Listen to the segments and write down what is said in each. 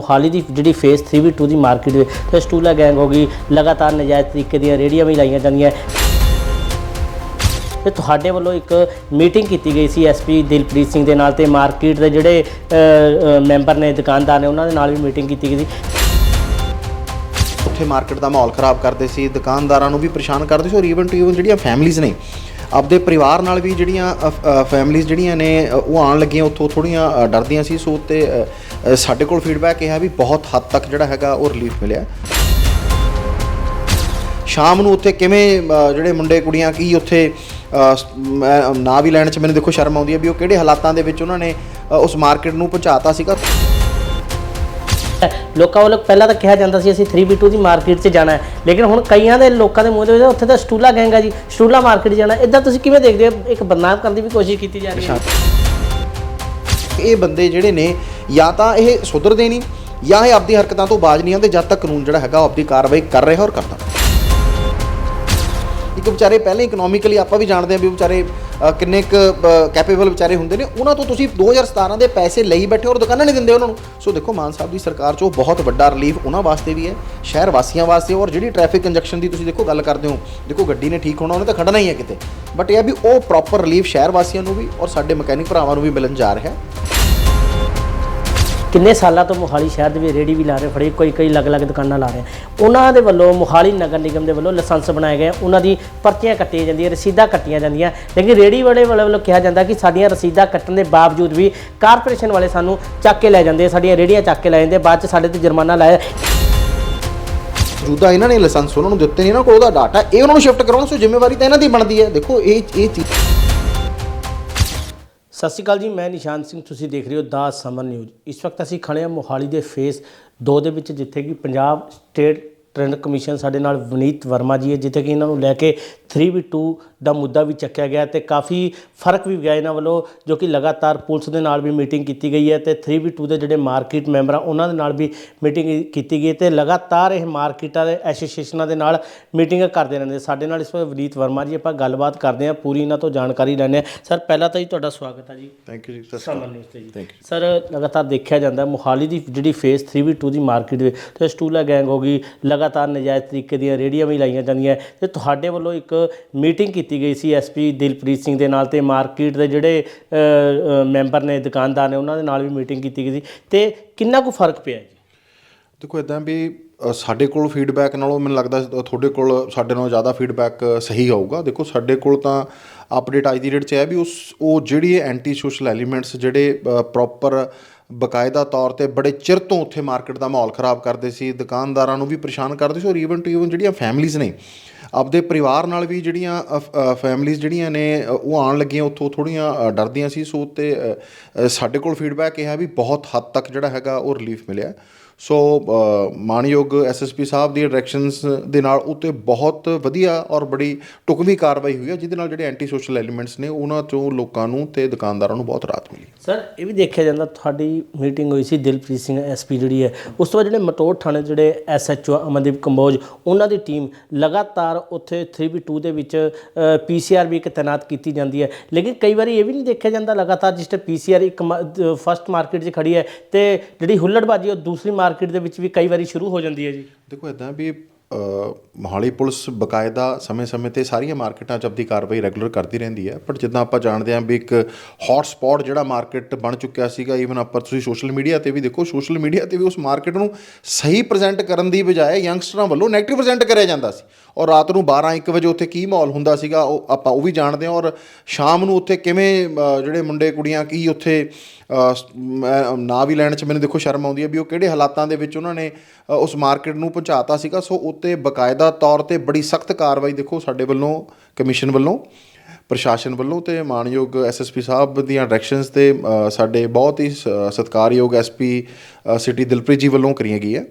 ਮੋਹਾਲੀ ਦੀ ਜਿਹੜੀ ਫੇਸ 3 ਵੀ 2 ਦੀ ਮਾਰਕੀਟ ਵਿੱਚ, ਤੇ ਸਟੂਲਾ ਗੈਂਗ ਹੋ ਗਈ, ਲਗਾਤਾਰ ਨਜਾਇਜ਼ ਤਰੀਕੇ ਦੀਆਂ ਰੇੜੀਆਂ ਵੀ ਲਾਈਆਂ ਜਾਂਦੀਆਂ। ਤੇ ਤੁਹਾਡੇ ਵੱਲੋਂ ਇੱਕ ਮੀਟਿੰਗ ਕੀਤੀ ਗਈ ਸੀ ਐਸਪੀ ਦਿਲਪ੍ਰੀਤ ਸਿੰਘ ਦੇ ਨਾਲ, ਤੇ ਮਾਰਕੀਟ ਦੇ ਜਿਹੜੇ ਮੈਂਬਰ ਨੇ, ਦੁਕਾਨਦਾਰ ਨੇ, ਉਹਨਾਂ ਦੇ ਨਾਲ ਵੀ ਮੀਟਿੰਗ ਕੀਤੀ ਗਈ ਸੀ। ਉੱਥੇ ਮਾਰਕੀਟ ਦਾ ਮਾਹੌਲ ਖਰਾਬ ਕਰਦੇ ਸੀ, ਦੁਕਾਨਦਾਰਾਂ ਨੂੰ ਵੀ ਪਰੇਸ਼ਾਨ ਕਰਦੇ ਸੀ, ਔਰ ਈਵਨ ਟੂ ਈਵਨ ਜਿਹੜੀਆਂ ਫੈਮਲੀਆਂ ਨੇ ਆਪਦੇ ਪਰਿਵਾਰ ਨਾਲ ਵੀ ਜਿਹੜੀਆਂ ਫੈਮਲੀਆਂ ਜਿਹੜੀਆਂ ਨੇ ਉਹ ਆਉਣ ਲੱਗੀਆਂ ਉੱਥੋਂ ਥੋੜੀਆਂ ਡਰਦੀਆਂ ਸੀ। ਸੋ ਤੇ ਸਾਡੇ ਕੋਲ ਫੀਡਬੈਕ ਇਹ ਹੈ ਵੀ ਬਹੁਤ ਹੱਦ ਤੱਕ ਜਿਹੜਾ ਹੈਗਾ ਉਹ ਰਿਲੀਫ ਮਿਲਿਆ। ਸ਼ਾਮ ਨੂੰ ਉੱਥੇ ਕਿਵੇਂ ਜਿਹੜੇ ਮੁੰਡੇ ਕੁੜੀਆਂ ਕੀ ਉੱਥੇ ਅ, ਮੈਂ ਨਾਂ ਵੀ ਲੈਣ 'ਚ ਮੈਨੂੰ ਦੇਖੋ ਸ਼ਰਮ ਆਉਂਦੀ ਹੈ ਵੀ ਉਹ ਕਿਹੜੇ ਹਾਲਾਤਾਂ ਦੇ ਵਿੱਚ ਉਹਨਾਂ ਨੇ ਉਸ ਮਾਰਕੀਟ ਨੂੰ ਪਹੁੰਚਾਤਾ ਸੀਗਾ। ਲੋਕਾਂ ਵੱਲੋਂ ਪਹਿਲਾਂ ਤਾਂ ਕਿਹਾ ਜਾਂਦਾ ਸੀ, ਅਸੀਂ 3B2 ਦੀ ਮਾਰਕੀਟ 'ਚ ਜਾਣਾ ਹੈ। ਲੇਕਿਨ ਹੁਣ ਕਈਆਂ ਦੇ ਲੋਕਾਂ ਦੇ ਮੂੰਹ ਦੇ ਵਿੱਚ ਉੱਥੇ ਤਾਂ ਸਟੂਲਾ ਗੈਂਗ ਆ ਜੀ। ਸਟੂਲਾ ਮਾਰਕੀਟ ਜਾਣਾ ਇਦਾਂ ਤੁਸੀਂ ਕਿਵੇਂ ਦੇਖਦੇ ਹੋ? ਇੱਕ ਬਦਨਾਮ ਕਰਨ ਦੀ ਵੀ ਕੋਸ਼ਿਸ਼ ਕੀਤੀ ਜਾ ਰਹੀ ਹੈ। ਇਹ ਬੰਦੇ ਜਿਹੜੇ ਨੇ, ਜਾਂ ਤਾਂ ਇਹ ਸੁਧਰਦੇ ਨਹੀਂ, ਜਾਂ ਇਹ ਆਪਦੀ ਹਰਕਤਾਂ ਤੋਂ ਬਾਜ ਨਹੀਂ ਆਉਂਦੇ ਜਦ ਤੱਕ ਕਾਨੂੰਨ ਜਿਹੜਾ ਹੈਗਾ ਉਹ ਆਪਦੀ ਕਾਰਵਾਈ ਕਰ ਰਿਹਾ ਔਰ ਕਰਦਾ। ਇੱਕ ਵਿਚਾਰੇ ਪਹਿਲੇ ਇਕਨੋਮਿਕਲੀ ਆਪਾਂ ਵੀ ਜਾਣਦੇ ਹਾਂ ਵੀ ਵਿਚਾਰੇ ਕਿੰਨੇ ਕੁ ਕੈਪੇਬਲ ਵਿਚਾਰੇ ਹੁੰਦੇ ਨੇ। ਉਹਨਾਂ ਤੋਂ ਤੁਸੀਂ 2017 ਦੇ ਪੈਸੇ ਲਈ ਬੈਠੇ ਔਰ ਦੁਕਾਨਾਂ ਨਹੀਂ ਦਿੰਦੇ ਉਹਨਾਂ ਨੂੰ। ਸੋ ਦੇਖੋ, ਮਾਨ ਸਾਹਿਬ ਦੀ ਸਰਕਾਰ 'ਚੋਂ ਬਹੁਤ ਵੱਡਾ ਰਿਲੀਫ ਉਹਨਾਂ ਵਾਸਤੇ ਵੀ ਹੈ, ਸ਼ਹਿਰ ਵਾਸੀਆਂ ਵਾਸਤੇ ਔਰ ਜਿਹੜੀ ਟ੍ਰੈਫਿਕ ਕੰਜੈਕਸ਼ਨ ਦੀ ਤੁਸੀਂ ਦੇਖੋ ਗੱਲ ਕਰਦੇ ਹੋ, ਦੇਖੋ ਗੱਡੀ ਨੇ ਠੀਕ ਹੋਣਾ, ਉਹਨੇ ਤਾਂ ਖੜਨਾ ਹੀ ਹੈ ਕਿਤੇ। ਬਟ ਇਹ ਹੈ ਵੀ ਉਹ ਪ੍ਰੋਪਰ ਰਿਲੀਫ ਸ਼ਹਿਰ ਵਾਸੀਆਂ ਨੂੰ ਵੀ ਔਰ ਸਾਡੇ ਮਕੈਨਿਕ ਭਰਾਵਾਂ ਨੂੰ ਵੀ ਮਿਲਣ ਜਾ ਰਿਹਾ। ਹੈ ਕਿੰਨੇ ਸਾਲਾਂ ਤੋਂ ਮੋਹਾਲੀ ਸ਼ਹਿਰ ਦੇ ਵਿੱਚ ਰੇੜੀ ਵੀ ਲਾ ਰਹੇ, ਫੜੇ ਕੋਈ, ਕਈ ਅਲੱਗ-ਅਲੱਗ ਦੁਕਾਨਾਂ ਲਾ ਰਹੇ। ਉਹਨਾਂ ਦੇ ਵੱਲੋਂ ਮੋਹਾਲੀ ਨਗਰ ਨਿਗਮ ਦੇ ਵੱਲੋਂ ਲਾਇਸੈਂਸ ਬਣਾਏ ਗਏ। ਉਹਨਾਂ ਦੀ ਪਰਚੀਆਂ ਕੱਟੀਆਂ ਜਾਂਦੀਆਂ, ਰਸੀਦਾਂ ਕੱਟੀਆਂ ਜਾਂਦੀਆਂ। ਲੇਕਿਨ ਰੇੜੀ ਵਾਲੇ ਵਾਲੇ, ਵੱਲੋਂ ਕਿਹਾ ਜਾਂਦਾ ਕਿ ਸਾਡੀਆਂ ਰਸੀਦਾਂ ਕੱਟਣ ਦੇ ਬਾਵਜੂਦ ਵੀ ਕਾਰਪੋਰੇਸ਼ਨ ਵਾਲੇ ਸਾਨੂੰ ਚੱਕ ਕੇ ਲੈ ਜਾਂਦੇ ਸਾਡੀਆਂ ਰੇੜੀਆਂ ਚੱਕ ਕੇ ਲੈ ਜਾਂਦੇ ਬਾਅਦ ਚ ਸਾਡੇ ਤੇ ਜੁਰਮਾਨਾ ਲਾਇਆ। ਮੌਜੂਦਾ ਇਹਨਾਂ ਨੇ ਲਾਇਸੈਂਸ ਉਹਨਾਂ ਨੂੰ ਦਿੱਤੇ ਨਹੀਂ ਨਾ ਕੋਲ ਉਹਦਾ ਡਾਟਾ, ਇਹ ਉਹਨਾਂ ਨੂੰ ਸ਼ਿਫਟ ਕਰਾਉਣ, ਸੋ ਜ਼ਿੰਮੇਵਾਰੀ ਤਾਂ ਇਹਨਾਂ ਦੀ ਬਣਦੀ ਹੈ। ਦੇਖੋ, ਇਹ ਇਹ ਚੀਜ਼ ਸਤਿ ਸ਼੍ਰੀ ਅਕਾਲ ਜੀ, ਮੈਂ ਨਿਸ਼ਾਨ ਸਿੰਘ, ਤੁਸੀਂ ਦੇਖ ਰਹੇ ਹੋ ਦਾ ਸਮਰ ਨਿਊਜ਼। ਇਸ ਵਕਤ ਅਸੀਂ ਖੜੇ ਹਾਂ ਮੋਹਾਲੀ ਦੇ ਫੇਸ 2 ਦੇ ਵਿੱਚ, ਜਿੱਥੇ ਕਿ ਪੰਜਾਬ ਸਟੇਟ ਟ੍ਰੈਂਡ ਕਮਿਸ਼ਨ ਸਾਡੇ ਨਾਲ ਵਨੀਤ ਵਰਮਾ ਜੀ ਹੈ, ਜਿੱਥੇ ਕਿ ਇਹਨਾਂ ਨੂੰ ਲੈ ਕੇ 3v2 ਦਾ ਮੁੱਦਾ ਵੀ ਚੱਕਿਆ ਗਿਆ ਤੇ ਕਾਫੀ ਫ਼ਰਕ ਵੀ ਗਿਆ ਇਹਨਾਂ ਵੱਲੋਂ ਜੋ ਕਿ ਲਗਾਤਾਰ ਪੁਲਿਸ ਦੇ ਨਾਲ ਵੀ ਮੀਟਿੰਗ ਕੀਤੀ ਗਈ ਹੈ ਤੇ 3v2 ਦੇ ਜਿਹੜੇ ਮਾਰਕੀਟ ਮੈਂਬਰ ਆ ਉਹਨਾਂ ਦੇ ਨਾਲ ਵੀ ਮੀਟਿੰਗ ਕੀਤੀ ਗਈ ਤੇ ਲਗਾਤਾਰ ਇਹ ਮਾਰਕੀਟਾਂ ਦੇ ਐਸੋਸੀਏਸ਼ਨਾਂ ਦੇ ਨਾਲ ਮੀਟਿੰਗਾਂ ਕਰਦੇ ਰਹਿੰਦੇ। ਸਾਡੇ ਨਾਲ ਇਸ ਵਕਤ ਵਨੀਤ ਵਰਮਾ ਜੀ ਆਪਾਂ ਗੱਲਬਾਤ ਕਰਦੇ ਹਾਂ ਪੂਰੀ ਇਹਨਾਂ ਤੋਂ ਜਾਣਕਾਰੀ ਲੈਂਦੇ ਹਾਂ। ਸਰ ਪਹਿਲਾਂ ਤਾਂ ਜੀ ਤੁਹਾਡਾ ਸਵਾਗਤ ਹੈ ਜੀ। ਥੈਂਕ ਯੂ ਜੀ ਸਮਰ ਨਿਊਜ਼ ਤੇ ਜੀ। Thank you. ਸਰ ਲਗਾਤਾਰ ਦੇਖਿਆ ਜਾਂਦਾ ਮੋਹਾਲੀ ਦੀ ਜਿਹੜੀ ਫੇਸ 3v2 ਦੀ ਮਾਰਕੀਟ ਵਿੱਚ ਤੇ ਸਟੂਲਾ ਗੈਂਗ ਹੋ ਗਈ ਲਗਾਤਾਰ ਨਜਾਇਜ਼ ਤਰੀਕੇ ਦੀਆਂ ਰੇੜੀਆਂ ਵੀ ਲਾਈਆਂ ਜਾਂਦੀਆਂ ਤੇ ਤੁਹਾਡੇ ਵੱਲੋਂ ਇੱਕ ਮੀਟਿੰਗ ਕੀਤੀ ਗਈ ਸੀ ਐਸਪੀ ਦਿਲਪ੍ਰੀਤ ਸਿੰਘ ਦੇ ਨਾਲ ਤੇ ਮਾਰਕੀਟ ਦੇ ਜਿਹੜੇ ਮੈਂਬਰ ਨੇ, ਦੁਕਾਨਦਾਰ ਨੇ, ਉਹਨਾਂ ਦੇ ਨਾਲ ਵੀ ਮੀਟਿੰਗ ਕੀਤੀ ਗਈ ਸੀ। ਤੇ ਕਿੰਨਾ ਕੁ ਫ਼ਰਕ ਪਿਆ ਜੀ? ਦੇਖੋ ਇਦਾਂ ਵੀ ਸਾਡੇ ਕੋਲ ਫੀਡਬੈਕ ਨਾਲੋਂ ਮੈਨੂੰ ਲੱਗਦਾ ਤੁਹਾਡੇ ਕੋਲ ਸਾਡੇ ਨਾਲੋਂ ਜ਼ਿਆਦਾ ਫੀਡਬੈਕ ਸਹੀ ਆਊਗਾ। ਦੇਖੋ, ਸਾਡੇ ਕੋਲ ਤਾਂ ਅਪਡੇਟ ਅੱਜ ਦੀ ਡੇਟ 'ਚ ਹੈ ਵੀ ਉਸ, ਉਹ ਜਿਹੜੀ ਐਂਟੀ ਸੋਸ਼ਲ ਐਲੀਮੈਂਟਸ ਜਿਹੜੇ ਪ੍ਰੋਪਰ ਬਕਾਇਦਾ ਤੌਰ ਤੇ ਬੜੇ ਚਿਰ ਤੋਂ ਉੱਥੇ ਮਾਰਕੀਟ ਦਾ ਮਾਹੌਲ ਖਰਾਬ ਕਰਦੇ ਸੀ, ਦੁਕਾਨਦਾਰਾਂ ਨੂੰ ਵੀ ਪਰੇਸ਼ਾਨ ਕਰਦੇ ਸੀ ਔਰ ਈਵਨ ਟੂ ਈਵਨ ਜਿਹੜੀਆਂ ਫੈਮਲੀਆਂ ਨੇ ਆਪਦੇ ਪਰਿਵਾਰ ਨਾਲ ਵੀ ਜਿਹੜੀਆਂ ਫੈਮਲੀਆਂ ਜਿਹੜੀਆਂ ਨੇ ਉਹ ਆਉਣ ਲੱਗੀਆਂ ਉੱਥੋਂ ਥੋੜੀਆਂ ਡਰਦੀਆਂ ਸੀ। ਸੋ ਤੇ ਸਾਡੇ ਕੋਲ ਫੀਡਬੈਕ ਇਹ ਹੈ ਵੀ ਬਹੁਤ ਹੱਦ ਤੱਕ ਜਿਹੜਾ ਹੈਗਾ ਉਹ ਰਿਲੀਫ ਮਿਲਿਆ। ਸੋ ਅ, ਮਾਣਯੋਗ ਐਸਐਸਪੀ ਸਾਹਿਬ ਦੀ ਡਾਇਰੈਕਸ਼ਨਸ ਦੇ ਨਾਲ ਉੱਤੇ ਬਹੁਤ ਵਧੀਆ ਔਰ ਬੜੀ ਟੁਕਵੀਂ ਕਾਰਵਾਈ ਹੋਈ ਹੈ ਜਿਹਦੇ ਨਾਲ ਜਿਹੜੇ ਐਂਟੀ ਸੋਸ਼ਲ ਐਲੀਮੈਂਟਸ ਨੇ ਉਹਨਾਂ ਤੋਂ ਲੋਕਾਂ ਨੂੰ ਤੇ ਦੁਕਾਨਦਾਰਾਂ ਨੂੰ ਬਹੁਤ ਰਾਹਤ ਮਿਲੀ। ਸਰ ਇਹ ਵੀ ਦੇਖਿਆ ਜਾਂਦਾ ਤੁਹਾਡੀ ਮੀਟਿੰਗ ਹੋਈ ਸੀ ਦਿਲਪ੍ਰੀਤ ਸਿੰਘ ਐਸਪੀ ਜਿਹੜੀ ਹੈ। ਉਸ ਤੋਂ ਬਾਅਦ ਜਿਹੜੇ ਮਟੋੜ ਥਾਣੇ ਦੇ ਜਿਹੜੇ ਐਸਐਚਓ ਅਮਨਦੀਪ ਕੰਬੋਜ ਉਹਨਾਂ ਦੀ ਟੀਮ ਲਗਾਤਾਰ ਉੱਥੇ 3v2 ਦੇ ਵਿੱਚ ਪੀਸੀਆਰ ਵੀ ਇੱਕ ਤੈਨਾਤ ਕੀਤੀ ਜਾਂਦੀ ਹੈ। ਲੇਕਿਨ ਕਈ ਵਾਰੀ ਇਹ ਵੀ ਨਹੀਂ ਦੇਖਿਆ ਜਾਂਦਾ ਲਗਾਤਾਰ ਜਿਸ ਤੇ ਪੀਸੀਆਰ ਇੱਕ ਫਸਟ ਮਾਰਕੀਟ 'ਚ ਖੜੀ ਹੈ ਤੇ ਜਿਹੜੀ ਹੁੱਲੜਬਾਜੀ ਉਹ ਦੂਸਰੀ ਮਾਰਕੀਟ ਦੇ ਵਿੱਚ ਵੀ ਕਈ ਵਾਰੀ ਸ਼ੁਰੂ ਹੋ ਜਾਂਦੀ ਹੈ ਜੀ। ਦੇਖੋ ਇਦਾਂ ਵੀ ਮੋਹਾਲੀ ਪੁਲਿਸ ਬਕਾਇਦਾ ਸਮੇਂ-ਸਮੇਂ ਤੇ ਸਾਰੀਆਂ ਮਾਰਕੀਟਾਂ 'ਚ ਆਪਦੀ ਕਾਰਵਾਈ ਰੈਗੂਲਰ ਕਰਦੀ ਰਹਿੰਦੀ ਹੈ। ਪਰ ਜਿੱਦਾਂ ਆਪਾਂ ਜਾਣਦੇ ਹਾਂ ਵੀ ਇੱਕ ਹੌਟ ਸਪੌਟ ਜਿਹੜਾ ਮਾਰਕੀਟ ਬਣ ਚੁੱਕਿਆ ਸੀਗਾ ਈਵਨ ਆਪਾਂ ਤੁਸੀਂ ਸੋਸ਼ਲ ਮੀਡੀਆ ਤੇ ਵੀ ਦੇਖੋ ਸੋਸ਼ਲ ਮੀਡੀਆ ਤੇ ਵੀ ਉਸ ਮਾਰਕੀਟ ਨੂੰ ਸਹੀ ਪ੍ਰੈਜ਼ੈਂਟ ਕਰਨ ਦੀ ਬਜਾਏ ਯੰਗਸਟਰਾਂ ਵੱਲੋਂ ਨੈਗੇਟਿਵ ਪ੍ਰੈਜ਼ੈਂਟ ਕਰਿਆ ਜਾਂਦਾ ਸੀ। ਔਰ ਰਾਤ ਨੂੰ 12-1 ਵਜੇ ਉੱਥੇ ਕੀ ਮਾਹੌਲ ਹੁੰਦਾ ਸੀਗਾ ਉਹ ਆਪਾਂ ਉਹ ਵੀ ਜਾਣਦੇ ਹਾਂ। ਔਰ ਸ਼ਾਮ ਨੂੰ ਉੱਥੇ ਕਿਵੇਂ ਜਿਹੜੇ ਮੁੰਡੇ ਕੁੜੀਆਂ ਕੀ ਉੱਥੇ ਅ, ਨਾਂ ਵੀ ਲੈਣ 'ਚ ਮੈਨੂੰ ਦੇਖੋ ਸ਼ਰਮ ਆਉਂਦੀ ਹੈ ਵੀ ਉਹ ਕਿਹੜੇ ਹਾਲਾਤਾਂ ਦੇ ਵਿੱਚ ਉਹਨਾਂ ਨੇ ਉਸ ਮਾਰਕੀਟ ਨੂੰ ਪਹੁੰਚਾਤਾ ਸੀਗਾ। ਸੋ ਉੱਤੇ ਬਕਾਇਦਾ ਤੌਰ ਤੇ ਬੜੀ ਸਖਤ ਕਾਰਵਾਈ ਦੇਖੋ ਸਾਡੇ ਵੱਲੋਂ ਕਮਿਸ਼ਨ ਵੱਲੋਂ। ਪ੍ਰਸ਼ਾਸਨ ਵੱਲੋਂ ਤੇ ਮਾਨਯੋਗ ਐਸਐਸਪੀ ਸਾਹਿਬ ਦੀਆਂ ਡਾਇਰੈਕਸ਼ਨਸ ਤੇ ਸਾਡੇ ਬਹੁਤ ਹੀ ਸ- ਸਤਿਕਾਰਯੋਗ ਐਸਪੀ ਸਿਟੀ ਦਿਲਪ੍ਰੀਤ ਜੀ ਵੱਲੋਂ ਕਰੀਆਂ ਗਈ ਹੈ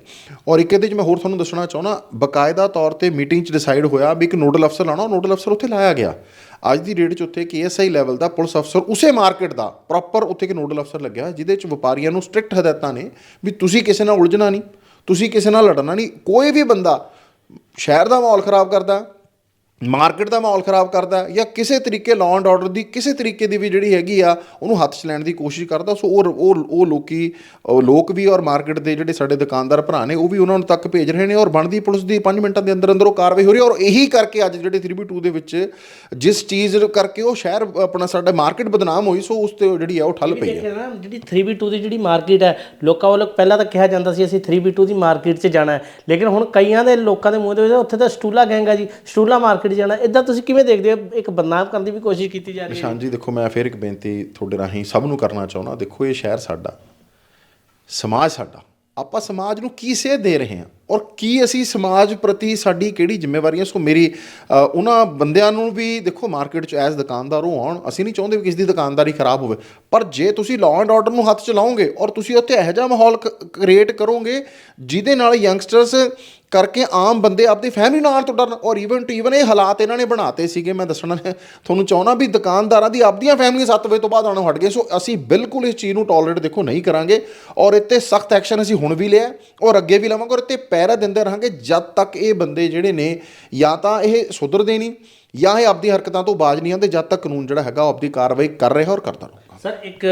ਔਰ ਇੱਕ ਇਹਦੇ 'ਚ ਮੈਂ ਹੋਰ ਤੁਹਾਨੂੰ ਦੱਸਣਾ ਚਾਹੁੰਦਾ, ਬਕਾਇਦਾ ਤੌਰ ਤੇ ਮੀਟਿੰਗ 'ਚ ਡਿਸਾਈਡ ਹੋਇਆ ਵੀ ਇੱਕ ਨੋਡਲ ਅਫਸਰ ਲਾਣਾ ਨੋਡਲ ਅਫਸਰ ਉੱਥੇ ਲਾਇਆ ਗਿਆ। ਅੱਜ ਦੀ ਡੇਟ 'ਚ ਉੱਥੇ ਇੱਕ ਏਐਸਆਈ ਲੈਵਲ ਦਾ ਪੁਲਿਸ ਅਫਸਰ ਉਸੇ ਮਾਰਕੀਟ ਦਾ ਪ੍ਰੋਪਰ ਉੱਥੇ ਇੱਕ ਨੋਡਲ ਅਫਸਰ ਲੱਗਿਆ, ਜਿਹਦੇ 'ਚ ਵਪਾਰੀਆਂ ਨੂੰ ਸਟ੍ਰਿਕਟ ਹਦਾਇਤਾਂ ਨੇ ਵੀ ਤੁਸੀਂ ਕਿਸੇ ਨਾਲ ਉਲਝਣਾ ਨਹੀਂ, ਤੁਸੀਂ ਕਿਸੇ ਨਾਲ ਲੜਨਾ ਨਹੀਂ, ਕੋਈ ਵੀ ਬੰਦਾ ਸ਼ਹਿਰ ਦਾ ਮਾਹੌਲ ਖਰਾਬ ਕਰਦਾ ਮਾਰਕੀਟ ਦਾ ਮਾਹੌਲ ਖਰਾਬ ਕਰਦਾ ਜਾਂ ਕਿਸੇ ਤਰੀਕੇ ਲਾਅ ਐਂਡ ਆਰਡਰ ਦੀ ਕਿਸੇ ਤਰੀਕੇ ਦੀ ਵੀ ਜਿਹੜੀ ਹੈਗੀ ਆ ਉਹਨੂੰ ਹੱਥ 'ਚ ਲੈਣ ਦੀ ਕੋਸ਼ਿਸ਼ ਕਰਦਾ। ਸੋ ਉਹ ਉਹ ਉਹ ਲੋਕੀ ਲੋਕ ਵੀ ਔਰ ਮਾਰਕੀਟ ਦੇ ਜਿਹੜੇ ਸਾਡੇ ਦੁਕਾਨਦਾਰ ਭਰਾ ਨੇ ਉਹ ਵੀ ਉਹਨਾਂ ਨੂੰ ਤੱਕ ਭੇਜ ਰਹੇ ਨੇ ਔਰ ਬਣਦੀ ਪੁਲਿਸ ਦੀ 5 ਮਿੰਟਾਂ ਦੇ ਅੰਦਰ ਅੰਦਰ ਉਹ ਕਾਰਵਾਈ ਹੋ ਰਹੀ ਔਰ ਇਹੀ ਕਰਕੇ ਅੱਜ ਜਿਹੜੇ 3B2 ਦੇ ਵਿੱਚ ਜਿਸ ਚੀਜ਼ ਕਰਕੇ ਉਹ ਸ਼ਹਿਰ ਆਪਣਾ ਸਾਡਾ ਮਾਰਕੀਟ ਬਦਨਾਮ ਹੋਈ ਸੋ ਉਸ ਤੇ ਜਿਹੜੀ ਆ ਉਹ ਠੱਲ ਪਈ ਹੈ। ਜਿਹੜੀ 3B2 ਦੀ ਜਿਹੜੀ ਮਾਰਕੀਟ ਹੈ ਲੋਕਾਂ ਵੱਲੋਂ ਪਹਿਲਾਂ ਤਾਂ ਕਿਹਾ ਜਾਂਦਾ ਸੀ ਅਸੀਂ 3B2 ਦੀ ਮਾਰਕੀਟ 'ਚ ਜਾਣਾ ਹੈ। ਲੇਕਿਨ ਹੁਣ ਕਈਆਂ ਦੇ ਲੋਕਾਂ ਦੇ ਮੂੰਹ ਦੇ ਵਿੱਚ ਉੱਥੇ ਤਾਂ ਸਟੂਲਾ ਗੈਂਗ ਆ ਜੀ ਸਟੂਲਾ ਮਾਰਕੀਟ ਜਾਣਾ ਇਦਾਂ ਤੁਸੀਂ ਕਿਵੇਂ ਦੇਖਦੇ ਹੋ? ਇੱਕ ਬਦਨਾਮ ਕਰਨ ਦੀ ਵੀ ਕੋਸ਼ਿਸ਼ ਕੀਤੀ ਜਾ ਰਹੀ ਹੈ। ਨਿਸ਼ਾਨ ਜੀ, ਦੇਖੋ, ਮੈਂ ਫਿਰ ਇੱਕ ਬੇਨਤੀ ਤੁਹਾਡੇ ਰਾਹੀਂ ਸਭ ਨੂੰ ਕਰਨਾ ਚਾਹੁੰਦਾ। ਦੇਖੋ, ਇਹ ਸ਼ਹਿਰ ਸਾਡਾ, ਸਮਾਜ ਸਾਡਾ। ਆਪਾਂ ਸਮਾਜ ਨੂੰ ਕੀ ਸੇਧ ਦੇ ਰਹੇ ਹਾਂ? ਔਰ ਕੀ ਅਸੀਂ ਸਮਾਜ ਪ੍ਰਤੀ ਸਾਡੀ ਕਿਹੜੀ ਜ਼ਿੰਮੇਵਾਰੀ ਹੈ? ਸੋ ਮੇਰੀ ਉਹਨਾਂ ਬੰਦਿਆਂ ਨੂੰ ਵੀ ਦੇਖੋ ਮਾਰਕੀਟ 'ਚ ਐਜ਼ ਦੁਕਾਨਦਾਰ ਉਹ ਆਉਣ, ਅਸੀਂ ਨਹੀਂ ਚਾਹੁੰਦੇ ਵੀ ਕਿਸੇ ਦੀ ਦੁਕਾਨਦਾਰੀ ਖਰਾਬ ਹੋਵੇ। ਪਰ ਜੇ ਤੁਸੀਂ ਲਾਅ ਐਂਡ ਆਰਡਰ ਨੂੰ ਹੱਥ 'ਚ ਲਾਓਗੇ ਔਰ ਤੁਸੀਂ ਉੱਥੇ ਇਹੋ ਜਿਹਾ ਮਾਹੌਲ ਕ੍ਰੀਏਟ ਕਰੋਗੇ ਜਿਹਦੇ ਨਾਲ ਯੰਗਸਟਰਸ ਕਰਕੇ ਆਮ ਬੰਦੇ ਆਪਣੀ ਫੈਮਿਲੀ ਨਾਲ ਤੋਂ ਡਰਨ, ਔਰ ਈਵਨ ਟੂ ਈਵਨ ਇਹ ਹਾਲਾਤ ਇਹਨਾਂ ਨੇ ਬਣਾਤੇ ਸੀਗੇ, ਮੈਂ ਦੱਸਣਾ ਤੁਹਾਨੂੰ ਚਾਹੁੰਦਾ ਵੀ ਦੁਕਾਨਦਾਰਾਂ ਦੀ ਆਪਦੀਆਂ ਫੈਮਿਲੀ 7 ਵਜੇ ਤੋਂ ਬਾਅਦ ਆਉਣੋਂ ਹਟ ਗਏ। ਸੋ ਅਸੀਂ ਬਿਲਕੁਲ ਇਸ ਚੀਜ਼ ਨੂੰ ਟੋਲਰੇਟ ਦੇਖੋ ਨਹੀਂ ਕਰਾਂਗੇ, ਔਰ ਇੱਥੇ ਸਖਤ ਐਕਸ਼ਨ ਅਸੀਂ ਹੁਣ ਵੀ ਲਿਆ ਔਰ ਅੱਗੇ ਵੀ ਲਵਾਂਗੇ, ਔਰ ਇੱਥੇ ਪਹਿਰਾ ਦਿੰਦੇ ਰਹਾਂਗੇ ਜਦ ਤੱਕ ਇਹ ਬੰਦੇ ਜਿਹੜੇ ਨੇ ਜਾਂ ਤਾਂ ਇਹ ਸੁਧਰਦੇ ਨਹੀਂ ਜਾਂ ਇਹ ਆਪਦੀ ਹਰਕਤਾਂ ਤੋਂ ਬਾਜ ਨਹੀਂ ਆਉਂਦੇ, ਜਦ ਤੱਕ ਕਾਨੂੰਨ ਜਿਹੜਾ ਹੈਗਾ ਉਹ ਆਪਦੀ ਕਾਰਵਾਈ ਕਰ ਰਿਹਾ ਔਰ ਕਰਦਾ ਰਹੂਗਾ। ਸਰ, ਇੱਕ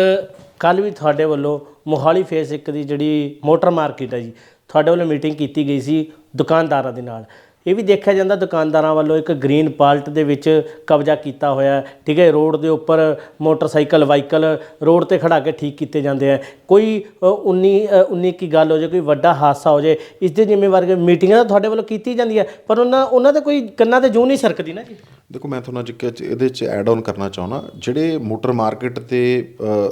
ਕੱਲ ਵੀ ਤੁਹਾਡੇ ਵੱਲੋਂ ਮੋਹਾਲੀ ਫੇਸ ਇੱਕ ਦੀ ਜਿਹੜੀ ਮੋਟਰ ਮਾਰਕੀਟ ਹੈ ਜੀ, ਤੁਹਾਡੇ ਵੱਲੋਂ ਮੀਟਿੰਗ ਕੀਤੀ ਗਈ ਸੀ ਦੁਕਾਨਦਾਰਾਂ ਦੇ ਨਾਲ। ਇਹ ਵੀ ਦੇਖਿਆ ਜਾਂਦਾ ਦੁਕਾਨਦਾਰਾਂ ਵੱਲੋਂ ਇੱਕ ਗ੍ਰੀਨ ਪਾਲਟ ਦੇ ਵਿੱਚ ਕਬਜ਼ਾ ਕੀਤਾ ਹੋਇਆ ਠੀਕ ਹੈ ਰੋਡ ਦੇ ਉੱਪਰ ਮੋਟਰਸਾਈਕਲ ਵਾਹੀਕਲ ਰੋਡ ਤੇ ਖੜਾ ਕੇ ਠੀਕ ਕੀਤੇ ਜਾਂਦੇ ਆ। ਕੋਈ ਅ, 19 19 ਕੀ ਗੱਲ ਹੋ ਜਾਏ ਕੋਈ ਵੱਡਾ ਹਾਦਸਾ ਹੋ ਜਾਏ ਇਸ ਦੀ ਜ਼ਿੰਮੇਵਾਰੀ ਮੀਟਿੰਗਾਂ ਤਾਂ ਤੁਹਾਡੇ ਵੱਲੋਂ ਕੀਤੀ ਜਾਂਦੀ ਹੈ ਪਰ ਉਹਨਾਂ ਉਹਨਾਂ ਦੇ ਕੋਈ ਕੰਨਾਂ ਤੇ ਜੂ ਨਹੀਂ ਸਰਕਦੀ ਨਾ ਜੀ? ਦੇਖੋ ਮੈਂ ਤੁਹਾਨੂੰ ਅੱਜ ਇਹਦੇ 'ਚ ਐਡ ਆਨ ਕਰਨਾ ਚਾਹੁੰਦਾ। ਜਿਹੜੇ ਮੋਟਰ ਮਾਰਕੀਟ ਤੇ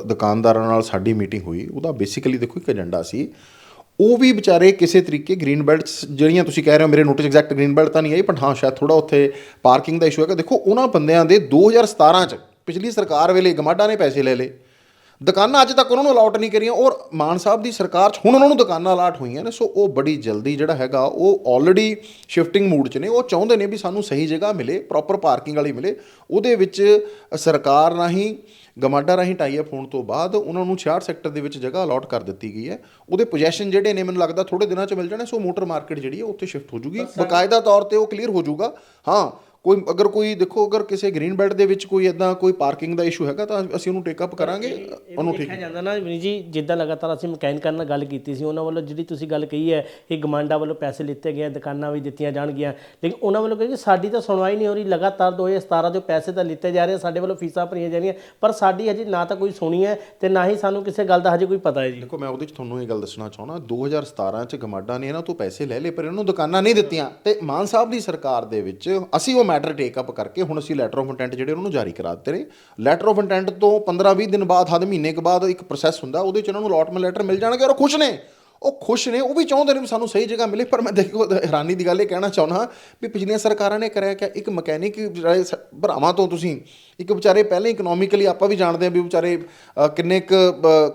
ਦੁਕਾਨਦਾਰਾਂ ਨਾਲ ਸਾਡੀ ਮੀਟਿੰਗ ਹੋਈ ਉਹਦਾ ਬੇਸਿਕਲੀ ਦੇਖੋ ਇੱਕ ਏਜੰਡਾ ਸੀ ਉਹ ਵੀ ਵਿਚਾਰੇ ਕਿਸੇ ਤਰੀਕੇ ਗ੍ਰੀਨ ਬੈਲਟਸ ਜਿਹੜੀਆਂ ਤੁਸੀਂ ਕਹਿ ਰਹੇ ਹੋ, ਮੇਰੇ ਨੋਟਿਸ ਐਗਜ਼ੈਕਟ ਗ੍ਰੀਨ ਬੈਲਟ ਤਾਂ ਨਹੀਂ ਆਈ ਪਰ ਹਾਂ, ਸ਼ਾਇਦ ਥੋੜਾ ਉੱਥੇ ਪਾਰਕਿੰਗ ਦਾ ਇਸ਼ੂ ਹੈਗਾ। ਦੇਖੋ, ਉਹਨਾਂ ਬੰਦਿਆਂ ਦੇ 2017 ਚ ਪਿਛਲੀ ਸਰਕਾਰ ਵੇਲੇ ਗਮਾਡਾ ਨੇ ਪੈਸੇ ਲੈ ਲਏ। ਦੁਕਾਨਾਂ ਅੱਜ ਤੱਕ ਉਹਨਾਂ ਨੂੰ ਅਲਾਟ ਨਹੀਂ ਕਰੀਆਂ ਔਰ ਮਾਨ ਸਾਹਿਬ ਦੀ ਸਰਕਾਰ 'ਚ ਹੁਣ ਉਹਨਾਂ ਨੂੰ ਦੁਕਾਨਾਂ ਅਲਾਟ ਹੋਈਆਂ ਨੇ, ਸੋ ਉਹ ਬੜੀ ਜਲਦੀ ਜਿਹੜਾ ਹੈਗਾ, ਉਹ ਆਲਰੇਡੀ ਸ਼ਿਫਟਿੰਗ ਮੂਡ 'ਚ ਨੇ। ਉਹ ਚਾਹੁੰਦੇ ਨੇ ਵੀ ਸਾਨੂੰ ਸਹੀ ਜਗ੍ਹਾ ਮਿਲੇ ਪ੍ਰੋਪਰ ਪਾਰਕਿੰਗ ਵਾਲੀ ਮਿਲੇ। ਉਹਦੇ ਵਿੱਚ ਸਰਕਾਰ ਰਾਹੀਂ ਗਮਾਡਾ ਰਾਹੀਂ ਟਾਈ ਅਪ ਹੋਣ ਤੋਂ ਬਾਅਦ ਉਹਨਾਂ ਨੂੰ 66 ਸੈਕਟਰ ਦੇ ਵਿੱਚ ਜਗ੍ਹਾ ਅਲਾਟ ਕਰ ਦਿੱਤੀ ਗਈ ਹੈ। ਉਹਦੇ ਪੋਜੈਸ਼ਨ ਜਿਹੜੇ ਨੇ ਮੈਨੂੰ ਲੱਗਦਾ ਥੋੜੇ ਦਿਨਾਂ 'ਚ ਮਿਲ ਜਾਣੇ ਸੋ ਮੋਟਰ ਮਾਰਕੀਟ ਜਿਹੜੀ ਹੈ ਉੱਥੇ ਸ਼ਿਫਟ ਹੋ ਜੂਗੀ। ਬਕਾਇਦਾ ਤੌਰ ਤੇ ਉਹ ਕਲੀਅਰ ਹੋ ਜਾਊਗਾ ਹਾਂ ਕੋਈ ਅਗਰ ਕੋਈ ਦੇਖੋ ਅਗਰ ਕਿਸੇ ਗ੍ਰੀਨ ਬੈਲਟ ਦੇ ਵਿੱਚ ਕੋਈ ਇਦਾਂ ਕੋਈ ਪਾਰਕਿੰਗ ਦਾ ਇਸ਼ੂ ਹੈਗਾ ਤਾਂ ਅਸੀਂ ਉਹਨੂੰ ਟੇਕ ਅਪ ਕਰਾਂਗੇ ਉਹਨੂੰ ਠੀਕ ਜਾਂਦਾ ਨਾ ਵਿਨੀ ਜੀ ਜਿੱਦਾਂ ਲਗਾਤਾਰ ਅਸੀਂ ਮਕੈਨਿਕਾਂ ਨਾਲ ਗੱਲ ਕੀਤੀ ਸੀ ਉਹਨਾਂ ਵੱਲੋਂ ਜਿਹੜੀ ਤੁਸੀਂ ਗੱਲ ਕਹੀ ਹੈ ਕਿ ਗਮਾਂਡਾ ਵੱਲੋਂ ਪੈਸੇ ਲਿੱਤੇ ਗਏ ਦੁਕਾਨਾਂ ਵੀ ਦਿੱਤੀਆਂ ਜਾਣਗੀਆਂ ਲੇਕਿਨ ਉਹਨਾਂ ਵੱਲੋਂ ਕਹਿੰਦੇ ਸਾਡੀ ਤਾਂ ਸੁਣਵਾਈ ਨਹੀਂ ਹੋ ਰਹੀ ਲਗਾਤਾਰ 2017 ਦੇ ਪੈਸੇ ਤਾਂ ਲਿੱਤੇ ਜਾ ਰਹੇ ਆ, ਸਾਡੇ ਵੱਲੋਂ ਫੀਸਾਂ ਭਰੀਆਂ ਜਾ ਰਹੀਆਂ ਪਰ ਸਾਡੀ ਹਜੇ ਨਾ ਤਾਂ ਕੋਈ ਸੁਣੀ ਹੈ ਤੇ ਨਾ ਹੀ ਸਾਨੂੰ ਕਿਸੇ ਗੱਲ ਦਾ ਹਜੇ ਕੋਈ ਪਤਾ ਹੈ ਜੀ। ਦੇਖੋ ਮੈਂ ਉਹਦੇ ਚ ਤੁਹਾਨੂੰ ਇਹ ਗੱਲ ਦੱਸਣਾ ਚਾਹੁੰਦਾ 2017 ਚ ਗਮਾਡਾ ਨੇ ਇਹਨਾਂ ਤੋਂ ਪੈਸੇ ਲੈ ਲਏ ਪਰ ਇਹਨਾਂ ਨੂੰ ਦੁਕਾਨਾਂ ਨਹੀਂ ਦਿੱਤੀਆਂ ਤੇ ਮਾਨ ਸਾਹਿਬ ਦੀ ਸਰਕਾਰ ਦੇ ਵਿੱਚ ਅਸੀਂ ਉਹ ਮੈਟਰ ਟੇਕ ਅਪ ਕਰਕੇ ਹੁਣ ਅਸੀਂ ਲੈਟਰ ਆਫ ਇੰਟੈਂਟ ਜਿਹੜੇ ਉਹਨਾਂ ਨੂੰ ਜਾਰੀ ਕਰਾ ਦਿੱਤੇ ਨੇ। ਲੈਟਰ ਆਫ ਇੰਟੈਂਟ ਤੋਂ 15-20 ਦਿਨ ਬਾਅਦ ਹਦ ਮਹੀਨੇ ਕੁ ਬਾਅਦ ਇੱਕ ਪ੍ਰੋਸੈਸ ਹੁੰਦਾ, ਉਹਦੇ ਚ ਇਹਨਾਂ ਨੂੰ ਅਲਾਟਮੈਂਟ ਲੈਟਰ ਮਿਲ ਜਾਣਗੇ ਔਰ ਖੁਸ਼ ਨੇ। ਉਹ ਖੁਸ਼ ਨੇ, ਉਹ ਵੀ ਚਾਹੁੰਦੇ ਨੇ ਵੀ ਸਾਨੂੰ ਸਹੀ ਜਗ੍ਹਾ ਮਿਲੇ, ਪਰ ਮੈਂ ਦੇਖੋ, ਹੈਰਾਨੀ ਦੀ ਗੱਲ ਇਹ ਕਹਿਣਾ ਚਾਹੁੰਦਾ ਵੀ ਪਿਛਲੀਆਂ ਸਰਕਾਰਾਂ ਨੇ ਕਰਿਆ ਕਿ ਇੱਕ ਮਕੈਨਿਕ ਸ- ਭਰਾਵਾਂ ਤੋਂ ਤੁਸੀਂ, ਇੱਕ ਵਿਚਾਰੇ ਪਹਿਲੇ ਇਕਨੋਮਿਕਲੀ ਆਪਾਂ ਵੀ ਜਾਣਦੇ ਹਾਂ ਵੀ ਵਿਚਾਰੇ ਕਿੰਨੇ ਕੁ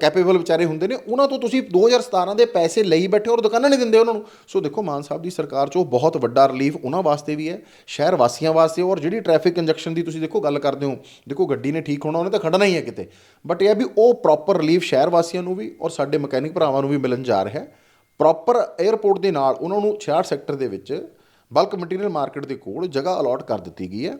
ਕੈਪੇਬਲ ਵਿਚਾਰੇ ਹੁੰਦੇ ਨੇ। ਉਹਨਾਂ ਤੋਂ ਤੁਸੀਂ 2017 ਦੇ ਪੈਸੇ ਲਈ ਬੈਠੇ ਔਰ ਦੁਕਾਨਾਂ ਨਹੀਂ ਦਿੰਦੇ ਉਹਨਾਂ ਨੂੰ। ਸੋ ਦੇਖੋ, ਮਾਨ ਸਾਹਿਬ ਦੀ ਸਰਕਾਰ 'ਚ ਉਹ ਬਹੁਤ ਵੱਡਾ ਰਿਲੀਫ ਉਹਨਾਂ ਵਾਸਤੇ ਵੀ ਹੈ, ਸ਼ਹਿਰ ਵਾਸੀਆਂ ਵਾਸਤੇ। ਔਰ ਜਿਹੜੀ ਟ੍ਰੈਫਿਕ ਕੰਜਕਸ਼ਨ ਦੀ ਤੁਸੀਂ ਦੇਖੋ, ਗੱਲ ਕਰਦੇ ਹੋ, ਦੇਖੋ ਗੱਡੀ ਨੇ ਠੀਕ ਹੋਣਾ, ਉਹਨੇ ਤਾਂ ਖੜਨਾ ਹੀ ਹੈ ਕਿਤੇ। ਬਟ ਇਹ ਹੈ ਵੀ ਉਹ ਪ੍ਰੋਪਰ ਰਿਲੀਫ ਸ਼ਹਿਰ ਵਾਸੀਆਂ ਨੂੰ ਵੀ ਔਰ ਸਾਡੇ ਮਕੈਨਿਕ ਭਰਾਵਾਂ ਨੂੰ ਵੀ ਮਿਲਣ ਜਾ ਰਿਹਾ ਹੈ। ਪ੍ਰੋਪਰ 에ਅਰਪੋਰਟ ਦੇ ਨਾਲ ਉਹਨਾਂ ਨੂੰ 66 ਸੈਕਟਰ ਦੇ ਵਿੱਚ ਬਲਕ ਮਟੀਰੀਅਲ ਮਾਰਕੀਟ ਦੇ ਕੋਲ ਜਗ੍ਹਾ ਅਲਾਟ ਕਰ ਦਿੱਤੀ ਗਈ ਹੈ।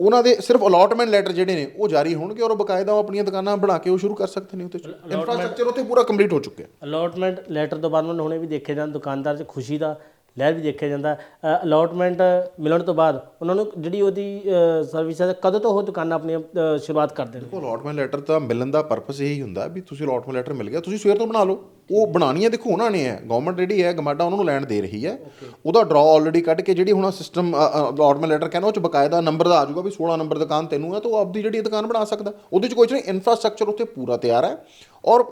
ਉਹਨਾਂ ਦੇ ਸਿਰਫ ਅਲਾਟਮੈਂਟ ਲੈਟਰ ਜਿਹੜੇ ਨੇ ਉਹ ਜਾਰੀ ਹੋਣਗੇ ਔਰ ਬਕਾਇਦਾ ਉਹ ਆਪਣੀਆਂ ਦੁਕਾਨਾਂ ਬਣਾ ਕੇ ਉਹ ਸ਼ੁਰੂ ਕਰ ਸਕਦੇ ਨੇ ਉੱਤੇ ਇਨਫਰਾਸਟ੍ਰਕਚਰ ਉੱਥੇ ਪੂਰਾ ਕੰਪਲੀਟ ਹੋ ਚੁੱਕਿਆ। ਅਲਾਟਮੈਂਟ ਲੈਟਰ ਤੋਂ ਬਾਅਦ ਹੁਣੇ ਵੀ ਦੇਖਿਆ ਜਾਂਦਾ ਦੁਕਾਨਦਾਰ 'ਚ ਖੁਸ਼ੀ ਦਾ ਲਹਿਰ ਵੀ ਦੇਖਿਆ ਜਾਂਦਾ। ਅਲਾਟਮੈਂਟ ਮਿਲਣ ਤੋਂ ਬਾਅਦ ਉਹਨਾਂ ਨੂੰ ਜਿਹੜੀ ਉਹਦੀ ਸਰਵਿਸ ਹੈ ਕਦੋਂ ਤੋਂ ਉਹ ਦੁਕਾਨਾਂ ਆਪਣੀਆਂ ਸ਼ੁਰੂਆਤ ਕਰਦੇ ਨੇ ਦੇਖੋ ਅਲਾਟਮੈਂਟ ਲੈਟਰ ਤਾਂ ਮਿਲਣ ਦਾ ਪਰਪਸ ਇਹੀ ਹੁੰਦਾ ਵੀ ਤੁਸੀਂ ਅਲਾਟਮੈਂਟ ਲੈਟਰ ਮਿਲ ਗਿਆ ਤੁਸੀਂ ਸਵੇਰ ਤੋਂ ਬਣਾ ਲਓ। ਉਹ ਬਣਾਉਣੀ ਹੈ ਦੇਖੋ ਉਹਨਾਂ ਨੇ ਹੈ। ਗਵਰਨਮੈਂਟ ਜਿਹੜੀ ਹੈ ਗਮਾਡਾ ਉਹਨਾਂ ਨੂੰ ਲੈਣ ਦੇ ਰਹੀ ਹੈ। ਉਹਦਾ ਡਰਾ ਆਲਰੇਡੀ ਕੱਢ ਕੇ ਜਿਹੜੀ ਹੁਣ ਸਿਸਟਮ ਅਲਾਟਮੈਂਟ ਲੈਟਰ ਕਹਿੰਦਾ ਉਹ ਚ ਬਕਾਇਦਾ ਨੰਬਰ ਦਾ ਆ ਜਾਊਗਾ ਵੀ 16 ਨੰਬਰ ਦੁਕਾਨ ਤੈਨੂੰ ਹੈ ਤਾਂ ਉਹ ਆਪਦੀ ਜਿਹੜੀ ਦੁਕਾਨ ਬਣਾ ਸਕਦਾ। ਉਹਦੇ ਚ ਕੁਝ ਨਹੀਂ ਇਨਫਰਾਸਟ੍ਰਕਚਰ ਉੱਥੇ ਪੂਰਾ ਤਿਆਰ ਹੈ। ਔਰ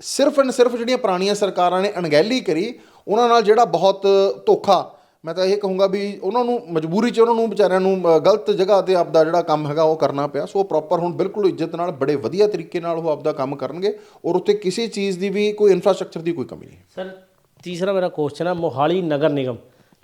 ਸਿਰਫ ਐਂਡ ਸਿਰਫ ਜਿਹੜੀਆਂ ਪੁਰਾਣੀਆਂ ਸਰਕਾਰਾਂ ਨੇ ਅਣਗਹਿਲੀ ਕਰੀ ਉਹਨਾਂ ਨਾਲ ਜਿਹੜਾ ਬਹੁਤ ਧੋਖਾ, ਮੈਂ ਤਾਂ ਇਹ ਕਹੂੰਗਾ ਵੀ ਉਹਨਾਂ ਨੂੰ ਮਜਬੂਰੀ 'ਚ ਉਹਨਾਂ ਨੂੰ ਵਿਚਾਰਿਆਂ ਨੂੰ ਗਲਤ ਜਗ੍ਹਾ ਤੇ ਆਪਦਾ ਜਿਹੜਾ ਕੰਮ ਹੈਗਾ ਉਹ ਕਰਨਾ ਪਿਆ। ਸੋ ਪ੍ਰੋਪਰ ਹੁਣ ਬਿਲਕੁਲ ਇੱਜ਼ਤ ਨਾਲ, ਬੜੇ ਵਧੀਆ ਤਰੀਕੇ ਨਾਲ ਉਹ ਆਪਦਾ ਕੰਮ ਕਰਨਗੇ ਔਰ ਉੱਥੇ ਕਿਸੇ ਚੀਜ਼ ਦੀ ਵੀ ਕੋਈ ਇਨਫਰਾਸਟ੍ਰਕਚਰ ਦੀ ਕੋਈ ਕਮੀ ਨਹੀਂ ਸਰ, ਤੀਸਰਾ ਮੇਰਾ ਕੁਐਸਚਨ ਹੈ ਮੋਹਾਲੀ ਨਗਰ ਨਿਗਮ।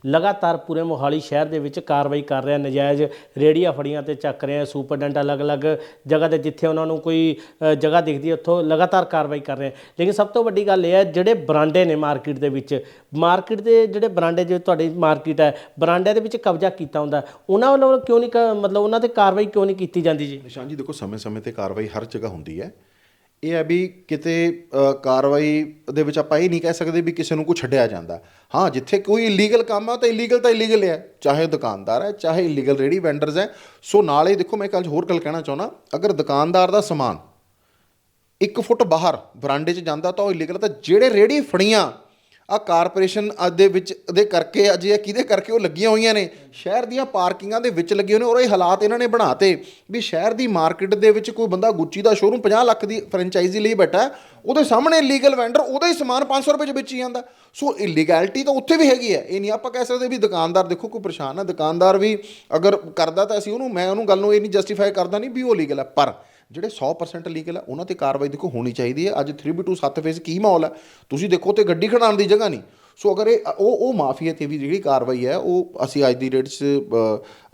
ਲਗਾਤਾਰ ਪੂਰੇ ਮੋਹਾਲੀ ਸ਼ਹਿਰ ਦੇ ਵਿੱਚ ਕਾਰਵਾਈ ਕਰ ਰਿਹਾ। ਨਜਾਇਜ਼ ਰੇੜੀਆਂ ਫੜੀਆਂ ਤੇ ਚੱਕ ਰਿਹਾ। ਸੁਪਰਡੈਂਟ ਅਲੱਗ-ਅਲੱਗ ਜਗ੍ਹਾ ਤੇ ਜਿੱਥੇ ਉਹਨਾਂ ਨੂੰ ਕੋਈ ਜਗ੍ਹਾ ਦਿਖਦੀ ਹੈ, ਉੱਥੋਂ ਲਗਾਤਾਰ ਕਾਰਵਾਈ ਕਰ ਰਹੇ। ਲੇਕਿਨ ਸਭ ਤੋਂ ਵੱਡੀ ਗੱਲ ਇਹ ਹੈ, ਜਿਹੜੇ ਬਰਾਂਡੇ ਨੇ ਮਾਰਕੀਟ ਦੇ ਵਿੱਚ, ਮਾਰਕੀਟ ਦੇ ਜਿਹੜੇ ਬਰਾਂਡੇ ਜਿਵੇਂ ਤੁਹਾਡੀ ਮਾਰਕੀਟ ਹੈ, ਬਰਾਂਡਿਆਂ ਦੇ ਵਿੱਚ ਕਬਜ਼ਾ ਕੀਤਾ ਹੁੰਦਾ ਉਹਨਾਂ ਵੱਲੋਂ ਕਿਉਂ ਨਹੀਂ ਕ- ਮਤਲਬ ਉਹਨਾਂ ਤੇ ਕਾਰਵਾਈ ਕਿਉਂ ਨਹੀਂ ਕੀਤੀ ਜਾਂਦੀ ਜੀ? ਨਿਸ਼ਾਨ ਜੀ, ਦੇਖੋ, ਸਮੇਂ-ਸਮੇਂ ਤੇ ਕਾਰਵਾਈ ਹਰ ਜਗ੍ਹਾ ਹੁੰਦੀ ਹੈ। ਇਹ ਹੈ ਵੀ ਕਿਤੇ ਕਾਰਵਾਈ ਦੇ ਵਿੱਚ ਆਪਾਂ ਇਹ ਨਹੀਂ ਕਹਿ ਸਕਦੇ ਵੀ ਕਿਸੇ ਨੂੰ ਕੋਈ ਛੱਡਿਆ ਜਾਂਦਾ। ਹਾਂ, ਜਿੱਥੇ ਕੋਈ ਇਲੀਗਲ ਕੰਮ ਆ, ਤਾਂ ਇਲੀਗਲ ਤਾਂ ਇਲੀਗਲ ਹੈ ਚਾਹੇ ਦੁਕਾਨਦਾਰ ਹੈ, ਚਾਹੇ ਇਲੀਗਲ ਰੇੜੀ ਵੈਂਡਰਸ ਹੈ। ਸੋ ਨਾਲੇ ਦੇਖੋ, ਮੈਂ ਇੱਕ ਅੱਜ ਹੋਰ ਗੱਲ ਕਹਿਣਾ ਚਾਹੁੰਦਾ। ਅਗਰ ਦੁਕਾਨਦਾਰ ਦਾ ਸਮਾਨ ਇੱਕ ਫੁੱਟ ਬਾਹਰ ਬਰਾਂਡੇ 'ਚ ਜਾਂਦਾ, ਤਾਂ ਉਹ ਇਲੀਗਲ ਤਾਂ ਜਿਹੜੇ ਰੇੜੀ ਫੜੀਆਂ ਆ ਕਾਰਪੋਰੇਸ਼ਨ ਅੱਜ ਦੇ ਵਿੱਚ, ਦੇ ਕਰਕੇ, ਅੱਜ ਇਹ ਕਿਹਦੇ ਕਰਕੇ ਉਹ ਲੱਗੀਆਂ ਹੋਈਆਂ ਨੇ? ਸ਼ਹਿਰ ਦੀਆਂ ਪਾਰਕਿੰਗਾਂ ਦੇ ਵਿੱਚ ਲੱਗੇ ਹੋਏ ਨੇ ਔਰ ਇਹ ਹਾਲਾਤ ਇਹਨਾਂ ਨੇ ਬਣਾਤੇ ਵੀ ਸ਼ਹਿਰ ਦੀ ਮਾਰਕੀਟ ਦੇ ਵਿੱਚ ਕੋਈ ਬੰਦਾ ਗੁੱਚੀ ਦਾ ਸ਼ੋਰੂਮ 50 ਲੱਖ ਦੀ ਫਰੈਂਚਾਈਜ਼ੀ ਲਈ ਬੈਠਾ ਉਹਦੇ ਸਾਹਮਣੇ ਲੀਗਲ ਵੈਂਡਰ ਉਹਦਾ ਹੀ ਸਮਾਨ 500 ਰੁਪਏ 'ਚ ਵੇਚੀ ਜਾਂਦਾ। ਸੋ ਇਲੀਗੈਲਿਟੀ ਤਾਂ ਉੱਥੇ ਵੀ ਹੈਗੀ ਹੈ। ਇਹ ਨਹੀਂ ਆਪਾਂ ਕਹਿ ਸਕਦੇ ਵੀ ਦੁਕਾਨਦਾਰ ਦੇਖੋ, ਕੋਈ ਪਰੇਸ਼ਾਨ ਹੈ। ਦੁਕਾਨਦਾਰ ਵੀ ਅਗਰ ਕਰਦਾ ਤਾਂ ਅਸੀਂ ਉਹਨੂੰ, ਮੈਂ ਉਹਨੂੰ ਗੱਲ ਨੂੰ ਇਹ ਨਹੀਂ ਜਸਟੀਫਾਈ ਕਰਦਾ ਨਹੀਂ ਵੀ ਉਹ ਲੀਗਲ ਹੈ। ਪਰ ਜਿਹੜੇ 100% ਲੀਗਲ ਆ ਉਹਨਾਂ ਤੇ ਕਾਰਵਾਈ ਦੇਖੋ ਹੋਣੀ ਚਾਹੀਦੀ ਹੈ। ਅੱਜ 3B2 7 ਫੇਜ਼ ਕੀ ਮਾਹੌਲ ਹੈ? ਤੁਸੀਂ ਦੇਖੋ ਤੇ ਗੱਡੀ ਖੜਾਉਣ ਦੀ ਜਗ੍ਹਾ ਨਹੀਂ। ਸੋ ਅਗਰ ਇਹ, ਉਹ ਉਹ ਮਾਫੀਆ ਤੇ ਵੀ ਜਿਹੜੀ ਕਾਰਵਾਈ ਹੈ, ਉਹ ਅਸੀਂ ਅੱਜ ਦੀ ਡੇਟ 'ਚ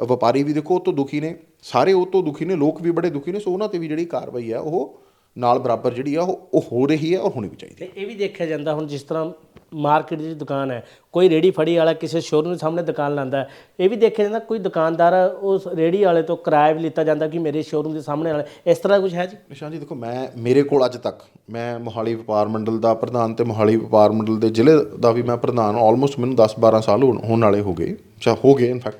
ਵਪਾਰੀ ਵੀ ਦੇਖੋ, ਉਹ ਤੋਂ ਦੁਖੀ ਨੇ। ਸਾਰੇ ਉਹ ਤੋਂ ਦੁਖੀ ਨੇ, ਲੋਕ ਵੀ ਬੜੇ ਦੁਖੀ ਨੇ। ਸੋ ਉਹਨਾਂ ਤੇ ਵੀ ਜਿਹੜੀ ਕਾਰਵਾਈ ਹੈ, ਉਹ ਨਾਲ ਬਰਾਬਰ ਜਿਹੜੀ ਆ, ਉਹ ਉਹ ਹੋ ਰਹੀ ਹੈ ਔਰ ਹੋਣੀ ਵੀ ਚਾਹੀਦੀ ਹੈ। ਇਹ ਵੀ ਦੇਖਿਆ ਜਾਂਦਾ ਹੁਣ ਜਿਸ ਤਰ੍ਹਾਂ ਮਾਰਕੀਟ ਦੀ ਦੁਕਾਨ ਹੈ। ਕੋਈ ਰੇੜੀ ਫੜੀ ਵਾਲਾ ਕਿਸੇ ਸ਼ੋਰੂਮ ਦੇ ਸਾਹਮਣੇ ਦੁਕਾਨ ਲਾਉਂਦਾ ਇਹ ਵੀ ਦੇਖਿਆ ਜਾਂਦਾ ਕੋਈ ਦੁਕਾਨਦਾਰ ਉਸ ਰੇੜੀ ਵਾਲੇ ਤੋਂ ਕਿਰਾਇਆ ਵੀ ਲਿੱਤਾ ਜਾਂਦਾ ਕਿ ਮੇਰੇ ਸ਼ੋਰੂਮ ਦੇ ਸਾਹਮਣੇ ਵਾਲੇ ਇਸ ਤਰ੍ਹਾਂ ਕੁਝ ਹੈ ਜੀ? ਨਿਸ਼ਾਨ ਜੀ, ਦੇਖੋ, ਮੈਂ, ਮੇਰੇ ਕੋਲ ਅੱਜ ਤੱਕ ਮੈਂ ਮੋਹਾਲੀ ਵਪਾਰ ਮੰਡਲ ਦਾ ਪ੍ਰਧਾਨ ਤੇ ਮੋਹਾਲੀ ਵਪਾਰ ਮੰਡਲ ਦੇ ਜ਼ਿਲ੍ਹੇ ਦਾ ਵੀ ਮੈਂ ਪ੍ਰਧਾਨ ਆਲਮੋਸਟ ਮੈਨੂੰ 10 12 ਸਾਲ ਹੋਣ ਹੋਣ ਵਾਲੇ ਹੋ ਗਏ ਚਾ ਹੋ ਗਏ ਇਨਫੈਕਟ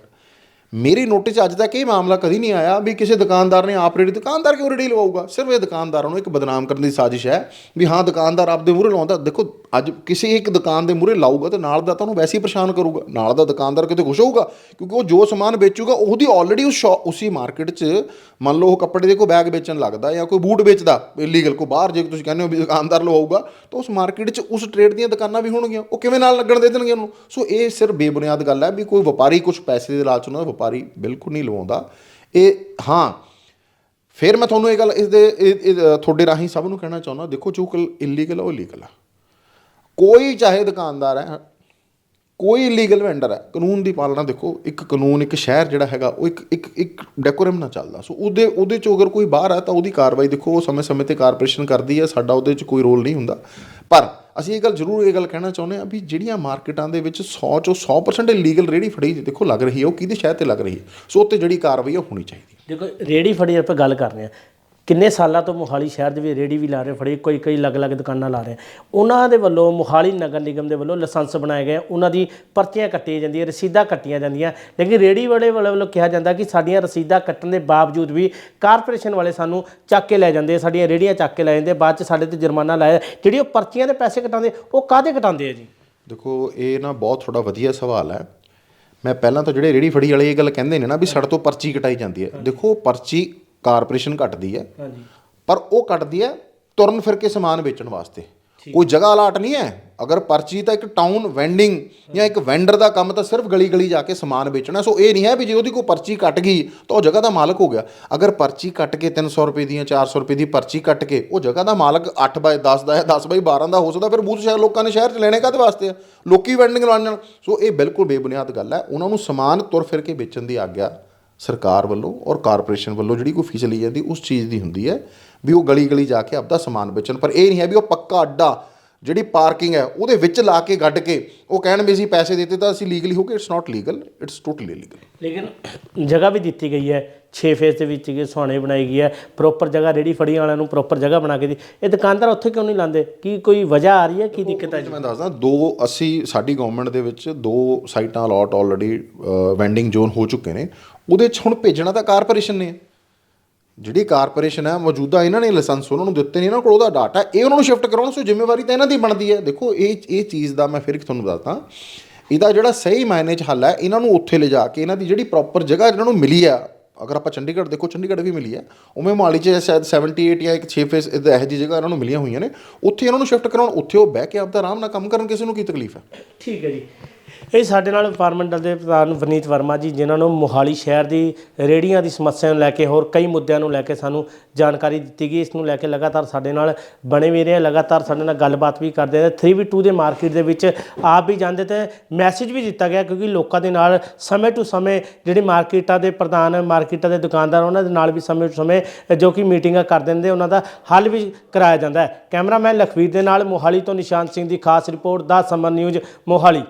ਮੇਰੀ ਨੋਟਿਸ 'ਚ ਅੱਜ ਤੱਕ ਇਹ ਮਾਮਲਾ ਕਦੀ ਨਹੀਂ ਆਇਆ ਵੀ ਕਿਸੇ ਦੁਕਾਨਦਾਰ ਨੇ ਆਪ ਰੇੜੀ ਦੁਕਾਨਦਾਰ ਕਿਉਂ ਰੇੜੀ ਲਵਾਊਗਾ? ਸਿਰਫ ਇਹ ਦੁਕਾਨਦਾਰਾਂ ਨੂੰ ਇੱਕ ਬਦਨਾਮ ਕਰਨ ਦੀ ਸਾਜ਼ਿਸ਼ ਹੈ ਵੀ ਹਾਂ, ਦੁਕਾਨਦਾਰ ਆਪਦੇ ਮੂਹਰੇ ਲਾਉਂਦਾ। ਦੇਖੋ ਅੱਜ ਕਿਸੇ ਇੱਕ ਦੁਕਾਨ ਦੇ ਮੂਹਰੇ ਲਾਊਗਾ ਤੇ ਨਾਲ ਦਾ ਤਾਂ ਉਹਨੂੰ ਵੈਸੇ ਹੀ ਪਰੇਸ਼ਾਨ ਕਰੂਗਾ, ਨਾਲ ਦਾ ਦੁਕਾਨਦਾਰ ਕਿਤੇ ਖੁਸ਼ ਹੋਊਗਾ, ਕਿਉਂਕਿ ਉਹ ਜੋ ਸਮਾਨ ਵੇਚੂਗਾ, ਉਹਦੀ ਆਲਰੇਡੀ ਉਸ ਸ਼ੌ- ਉਸੀ ਮਾਰਕੀਟ 'ਚ ਮੰਨ ਲਓ ਉਹ ਕੱਪੜੇ ਦੇ ਕੋਈ ਬੈਗ ਵੇਚਣ ਲੱਗਦਾ ਜਾਂ ਕੋਈ ਬੂਟ ਵੇਚਦਾ ਇਲੀਗਲ ਕੋ ਬਾਹਰ ਜੇ ਤੁਸੀਂ ਕਹਿੰਦੇ ਹੋ ਵੀ ਦੁਕਾਨਦਾਰ ਲਵਾਊਗਾ, ਤਾਂ ਉਸ ਮਾਰਕੀਟ 'ਚ ਉਸ ਟ੍ਰੇਡ ਦੀਆਂ ਦੁਕਾਨਾਂ ਵੀ ਹੋਣਗੀਆਂ, ਉਹ ਕਿਵੇਂ ਨਾਲ ਲੱਗਣ ਦੇ ਦੇਣਗੇ ਉਹਨੂੰ? ਸੋ ਇਹ ਸਿਰਫ ਬੇਬੁਨਿਆਦ ਗੱਲ ਹੈ ਵੀ ਕੋਈ ਵਪਾਰੀ ਕੁਝ ਪੈਸੇ ਦੇ ਲਾਲਚ ਨਾਲ ਵਪਾਰੀ ਬਿਲਕੁਲ ਨਹੀਂ ਲਵਾਉਂਦਾ। ਇਹ ਹਾਂ, ਫਿਰ ਮੈਂ ਤੁਹਾਨੂੰ ਇਹ ਗੱਲ ਇਸ ਦੇ ਤੁਹਾਡੇ ਰਾਹੀਂ ਸਭ ਨੂੰ ਕਹਿਣਾ ਚਾਹੁੰਦਾ, ਦੇਖੋ ਜੋ ਕਲ ਇਲੀਗਲ ਉਹ ਇਲੀਗਲ ਆ। ਕੋਈ ਚਾਹੇ ਦੁਕਾਨਦਾਰ ਹੈ, ਕੋਈ ਇਲੀਗਲ ਵੈਂਡਰ ਹੈ, ਕਾਨੂੰਨ ਦੀ ਪਾਲਣਾ ਦੇਖੋ, ਇੱਕ ਕਾਨੂੰਨ, ਇੱਕ ਸ਼ਹਿਰ ਜਿਹੜਾ ਹੈਗਾ, ਉਹ ਇੱਕ ਇੱਕ ਇੱਕ ਡੈਕੋਰਮ ਨਾਲ ਚੱਲਦਾ। ਸੋ ਉਹਦੇ ਉਹਦੇ ਚੋਂ ਅਗਰ ਕੋਈ ਬਾਹਰ ਹੈ ਤਾਂ ਉਹਦੀ ਕਾਰਵਾਈ ਦੇਖੋ, ਉਹ ਸਮੇਂ-ਸਮੇਂ ਤੇ ਕਾਰਪੋਰੇਸ਼ਨ ਕਰਦੀ ਹੈ, ਸਾਡਾ ਉਹਦੇ 'ਚ ਕੋਈ ਰੋਲ ਨਹੀਂ ਹੁੰਦਾ। ਪਰ ਅਸੀਂ ਇਹ ਗੱਲ ਜ਼ਰੂਰ ਇਹ ਗੱਲ ਕਹਿਣਾ ਚਾਹੁੰਦੇ ਹਾਂ ਵੀ ਜਿਹੜੀਆਂ ਮਾਰਕੀਟਾਂ ਦੇ ਵਿੱਚ 100 ਚੋਂ 100% ਇਲੀਗਲ ਰੇੜੀ ਫੜੀ ਦੇਖੋ ਲੱਗ ਰਹੀ ਹੈ, ਉਹ ਕਿਹਦੇ ਸ਼ਹਿਰ ਤੇ ਲੱਗ ਰਹੀ ਹੈ? ਸੋ ਉੱਤੇ ਜਿਹੜੀ ਕਾਰਵਾਈ ਹੈ, ਉਹ ਹੋਣੀ ਚਾਹੀਦੀ ਦੇਖੋ ਰੇੜੀ ਫੜੀ ਆਪਾਂ ਗੱਲ ਕਰ ਰਹੇ ਹਾਂ। ਕਿੰਨੇ ਸਾਲਾਂ ਤੋਂ ਮੋਹਾਲੀ ਸ਼ਹਿਰ ਦੇ ਵਿੱਚ ਰੇੜੀ ਵੀ ਲਾ ਰਹੇ, ਫੜੀ, ਕੋਈ ਕਈ ਅਲੱਗ-ਅਲੱਗ ਦੁਕਾਨਾਂ ਲਾ ਰਹੇ। ਉਹਨਾਂ ਦੇ ਵੱਲੋਂ ਮੋਹਾਲੀ ਨਗਰ ਨਿਗਮ ਦੇ ਵੱਲੋਂ ਲਾਇਸੈਂਸ ਬਣਾਏ ਗਏ। ਉਹਨਾਂ ਦੀ ਪਰਚੀਆਂ ਕੱਟੀਆਂ ਜਾਂਦੀਆਂ, ਰਸੀਦਾਂ ਕੱਟੀਆਂ ਜਾਂਦੀਆਂ। ਲੇਕਿਨ ਰੇੜੀ ਵਾਲੇ ਵਾਲੇ ਵੱਲੋਂ ਕਿਹਾ ਜਾਂਦਾ ਕਿ ਸਾਡੀਆਂ ਰਸੀਦਾਂ ਕੱਟਣ ਦੇ ਬਾਵਜੂਦ ਵੀ ਕਾਰਪੋਰੇਸ਼ਨ ਵਾਲੇ ਸਾਨੂੰ ਚੱਕ ਕੇ ਲੈ ਜਾਂਦੇ, ਸਾਡੀਆਂ ਰੇੜੀਆਂ ਚੱਕ ਕੇ ਲੈ ਜਾਂਦੇ, ਬਾਅਦ ਚ ਸਾਡੇ ਤੇ ਜੁਰਮਾਨਾ ਲਾਇਆ। ਜਿਹੜੀ ਉਹ ਪਰਚੀਆਂ ਦੇ ਪੈਸੇ ਕਟਾਉਂਦੇ, ਉਹ ਕਾਹਦੇ ਕਟਾਉਂਦੇ ਆ ਜੀ? ਦੇਖੋ, ਇਹ ਨਾ ਬਹੁਤ ਥੋੜਾ ਵਧੀਆ ਸਵਾਲ ਹੈ। ਮੈਂ ਪਹਿਲਾਂ ਤਾਂ ਜਿਹੜੇ ਰੇੜੀ ਫੜੀ ਵਾਲੇ ਇਹ ਗੱਲ ਕਹਿੰਦੇ ਨੇ ਨਾ ਵੀ ਸਾਡੇ ਤੋਂ ਪਰਚੀ ਕਟਾਈ ਜਾਂਦੀ ਹੈ। ਦੇਖੋ, ਪਰਚੀ ਕਾਰਪੋਰੇਸ਼ਨ ਕੱਟਦੀ ਹੈ। ਹਾਂਜੀ। ਪਰ ਉਹ ਕੱਟਦੀ ਹੈ ਤੁਰਨ ਫਿਰ ਕੇ ਸਮਾਨ ਵੇਚਣ ਵਾਸਤੇ। ਕੋਈ ਜਗ੍ਹਾ ਅਲਾਟ ਨਹੀਂ ਹੈ। ਅਗਰ ਪਰਚੀ ਤਾਂ ਇੱਕ ਟਾਊਨ ਵੈਂਡਿੰਗ ਜਾਂ ਇੱਕ ਵੈਂਡਰ ਦਾ ਕੰਮ ਤਾਂ ਸਿਰਫ ਗਲੀ ਗਲੀ ਜਾ ਕੇ ਸਮਾਨ ਵੇਚਣਾ। ਸੋ ਇਹ ਨਹੀਂ ਹੈ ਵੀ ਜੇ ਉਹਦੀ ਕੋਈ ਪਰਚੀ ਕੱਟ ਗਈ ਤਾਂ ਉਹ ਜਗ੍ਹਾ ਦਾ ਮਾਲਕ ਹੋ ਗਿਆ। ਅਗਰ ਪਰਚੀ ਕੱਟ ਕੇ 300 ਰੁਪਏ ਦੀਆਂ 400 ਰੁਪਏ ਦੀ ਪਰਚੀ ਕੱਟ ਕੇ ਉਹ ਜਗ੍ਹਾ ਦਾ ਮਾਲਕ 8 ਬਾਈ 10 ਦਾ ਹੈ 10 ਬਾਈ 12 ਦਾ ਹੋ ਸਕਦਾ ਫਿਰ ਬੂਥ ਸ਼ਹਿਰ ਲੋਕਾਂ ਨੇ ਸ਼ਹਿਰ 'ਚ ਲੈਣੇ ਕਾਹਦੇ ਵਾਸਤੇ ਆ? ਲੋਕੀ ਵੈਂਡਿੰਗ ਲਾਉਣ ਸੋ ਇਹ ਬਿਲਕੁਲ ਬੇਬੁਨਿਆਦ ਗੱਲ ਹੈ। ਉਹਨਾਂ ਨੂੰ ਸਮਾਨ ਤੁਰ ਫਿਰ ਕੇ ਵੇਚਣ ਦੀ ਆਗਿਆ ਸਰਕਾਰ ਵੱਲੋਂ ਔਰ ਕਾਰਪੋਰੇਸ਼ਨ ਵੱਲੋਂ ਜਿਹੜੀ ਕੋਈ ਫੀਸ ਲਈ ਜਾਂਦੀ ਉਸ ਚੀਜ਼ ਦੀ ਹੁੰਦੀ ਹੈ ਵੀ ਉਹ ਗਲੀ ਗਲੀ ਜਾ ਕੇ ਆਪਦਾ ਸਮਾਨ ਵੇਚਣ। ਪਰ ਇਹ ਨਹੀਂ ਹੈ ਵੀ ਉਹ ਪੱਕਾ ਅੱਡਾ ਜਿਹੜੀ ਪਾਰਕਿੰਗ ਹੈ ਉਹਦੇ ਵਿੱਚ ਲਾ ਕੇ ਗੱਡ ਕੇ ਉਹ ਕਹਿਣ ਵੀ ਅਸੀਂ ਪੈਸੇ ਦਿੱਤੇ ਤਾਂ ਅਸੀਂ ਲੀਗਲੀ ਹੋ ਗਏ it's not legal it's totally illegal ਲੇਕਿਨ ਜਗ੍ਹਾ ਵੀ ਦਿੱਤੀ ਗਈ ਹੈ 6 ਫੇਸ ਦੇ ਵਿੱਚ ਕਿ ਸੁਹਾਣੇ ਬਣਾਈ ਗਈ ਹੈ ਪ੍ਰੋਪਰ ਜਗ੍ਹਾ ਰੇੜੀ ਫੜੀ ਵਾਲਿਆਂ ਨੂੰ ਪ੍ਰੋਪਰ ਜਗ੍ਹਾ ਬਣਾ ਕੇ ਦੀ। ਇਹ ਦੁਕਾਨਦਾਰ ਉੱਥੇ ਕਿਉਂ ਨਹੀਂ ਲਾਉਂਦੇ ਕੀ ਕੋਈ ਵਜ੍ਹਾ ਆ ਰਹੀ ਹੈ ਕੀ ਦਿੱਕਤ ਹੈ? ਜੀ ਮੈਂ ਦੱਸਦਾ ਦੋ ਅਸੀਂ ਸਾਡੀ ਗਵਰਨਮੈਂਟ ਦੇ ਵਿੱਚ ਦੋ ਸਾਈਟਾਂ ਅਲਾਟ ਆਲਰੇਡੀ ਵੈਂਡਿੰਗ ਜ਼ੋਨ ਹੋ ਚੁੱਕੇ ਨੇ। ਉਹਦੇ 'ਚ ਹੁਣ ਭੇਜਣਾ ਤਾਂ ਕਾਰਪੋਰੇਸ਼ਨ ਨੇ। ਜਿਹੜੀ ਕਾਰਪੋਰੇਸ਼ਨ ਹੈ, ਮੌਜੂਦਾ ਇਹਨਾਂ ਨੇ ਲਾਇਸੈਂਸ ਉਹਨਾਂ ਨੂੰ ਦਿੱਤੇ ਨਹੀਂ ਇਹਨਾਂ ਕੋਲ ਉਹਦਾ ਡਾਟਾ ਇਹ ਉਹਨਾਂ ਨੂੰ ਸ਼ਿਫਟ ਕਰਾਉਣ ਸੋ ਜ਼ਿੰਮੇਵਾਰੀ ਤਾਂ ਇਹਨਾਂ ਦੀ ਬਣਦੀ ਹੈ। ਦੇਖੋ, ਇਹ ਇਹ ਚੀਜ਼ ਦਾ ਮੈਂ ਫਿਰ ਤੁਹਾਨੂੰ ਦੱਸਦਾ। ਇਹਦਾ ਜਿਹੜਾ ਸਹੀ ਮਾਇਨੇ 'ਚ ਹੱਲ ਹੈ, ਇਹਨਾਂ ਨੂੰ ਉੱਥੇ ਲਿਜਾ ਕੇ ਇਹਨਾਂ ਦੀ ਜਿਹੜੀ ਪ੍ਰੋਪਰ ਜਗ੍ਹਾ ਇਹਨਾਂ ਨੂੰ ਮਿਲੀ ਆ ਅਗਰ ਆਪਾਂ ਚੰਡੀਗੜ੍ਹ ਦੇਖੋ, ਚੰਡੀਗੜ੍ਹ ਵੀ ਮਿਲੀ ਹੈ। ਉਵੇਂ ਮੋਹਾਲੀ 'ਚ ਸ਼ਾਇਦ 78 ਜਾਂ ਇੱਕ 6 ਫੇਸ ਇਹੋ ਜਿਹੀ ਜਗ੍ਹਾ ਇਹਨਾਂ ਨੂੰ ਮਿਲੀਆਂ ਹੋਈਆਂ ਨੇ। ਉੱਥੇ ਇਹਨਾਂ ਨੂੰ ਸ਼ਿਫਟ ਕਰਾਉਣ, ਉੱਥੇ ਉਹ ਬਹਿ ਕੇ ਆਪਦਾ ਆਰਾਮ ਨਾਲ ਕੰਮ ਕਰਨ ਕਿਸੇ ਨੂੰ ਕੀ ਤਕਲੀਫ ਹੈ? ਠੀਕ ਹੈ ਜੀ। ਇਹ ਸਾਡੇ ਨਾਲ ਵਪਾਰ ਮੰਡਲ ਦੇ ਪ੍ਰਧਾਨ ਵਨੀਤ ਵਰਮਾ ਜੀ, ਜਿਨ੍ਹਾਂ ਨੂੰ ਮੋਹਾਲੀ ਸ਼ਹਿਰ ਦੀ ਰੇੜੀਆਂ ਦੀ ਸਮੱਸਿਆ ਨੂੰ ਲੈ ਕੇ ਹੋਰ ਕਈ ਮੁੱਦਿਆਂ ਨੂੰ ਲੈ ਕੇ ਸਾਨੂੰ ਜਾਣਕਾਰੀ ਦਿੱਤੀ ਗਈ। ਇਸ ਨੂੰ ਲੈ ਕੇ ਲਗਾਤਾਰ ਸਾਡੇ ਨਾਲ ਬਣੇ ਵੀ ਰਹੇ ਲਗਾਤਾਰ ਸਾਡੇ ਨਾਲ ਗੱਲਬਾਤ ਵੀ ਕਰਦੇ ਰਹੇ 3v2 ਦੇ ਮਾਰਕੀਟ ਦੇ ਵਿੱਚ ਆਪ ਵੀ ਜਾਂਦੇ ਤੇ ਮੈਸੇਜ ਵੀ ਦਿੱਤਾ ਗਿਆ ਕਿਉਂਕਿ ਲੋਕਾਂ ਦੇ ਨਾਲ ਸਮੇਂ ਟੂ ਸਮੇਂ ਜਿਹੜੇ ਮਾਰਕੀਟਾਂ ਦੇ ਪ੍ਰਧਾਨ ਮਾਰਕੀਟਾਂ ਦੇ ਦੁਕਾਨਦਾਰ, ਉਹਨਾਂ ਦੇ ਨਾਲ ਵੀ ਸਮੇਂ ਟੂ ਸਮੇਂ ਜੋ ਕਿ ਮੀਟਿੰਗਾਂ ਕਰ ਦਿੰਦੇ, ਉਹਨਾਂ ਦਾ ਹੱਲ ਵੀ ਕਰਾਇਆ ਜਾਂਦਾ ਹੈ। ਕੈਮਰਾਮੈਨ ਲਖਵੀਰ ਦੇ ਨਾਲ ਮੋਹਾਲੀ ਤੋਂ ਨਿਸ਼ਾਨ ਸਿੰਘ ਦੀ ਖਾਸ ਰਿਪੋਰਟ ਦਾ ਸਮਰ ਨਿਊਜ਼ ਮੋਹਾਲੀ।